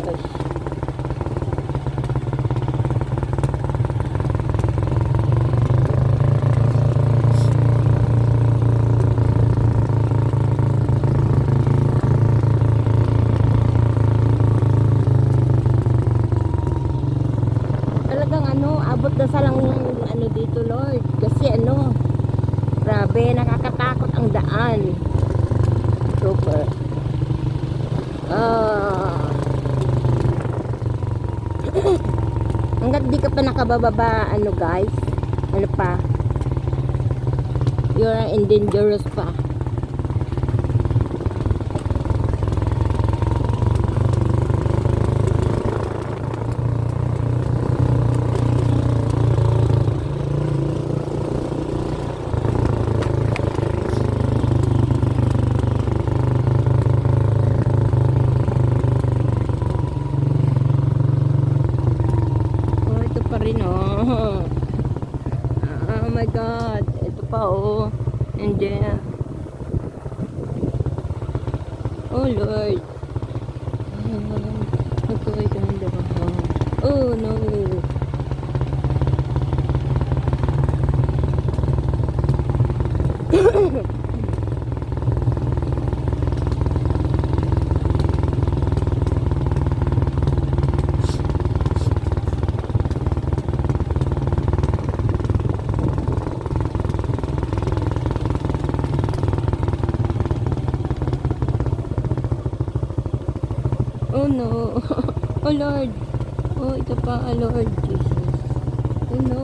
gosh. Talagang ano, abot na sa lang ng ano dito, Lord. Kasi ano, grabe, nakakatakot ang daan. Hanggat di ka pa nakabababa, ano guys, ano pa, you're in dangerous pa. Oh, ito pa rin, oh. My God. Ito pa, oh. Nandiyan. Oh, Lord. Oh? Oh, no. Oh, no. Oh, Lord. Oh, ito pa, ah, Lord Jesus. Oh, no.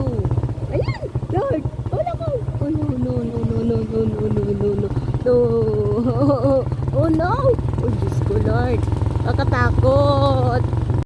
Ayan! Lord! Oh, naku! Oh, no, no, no, no, no, no, no, no, no, no. No. Oh, no! Oh, Diyos ko, Lord. Nakatakot.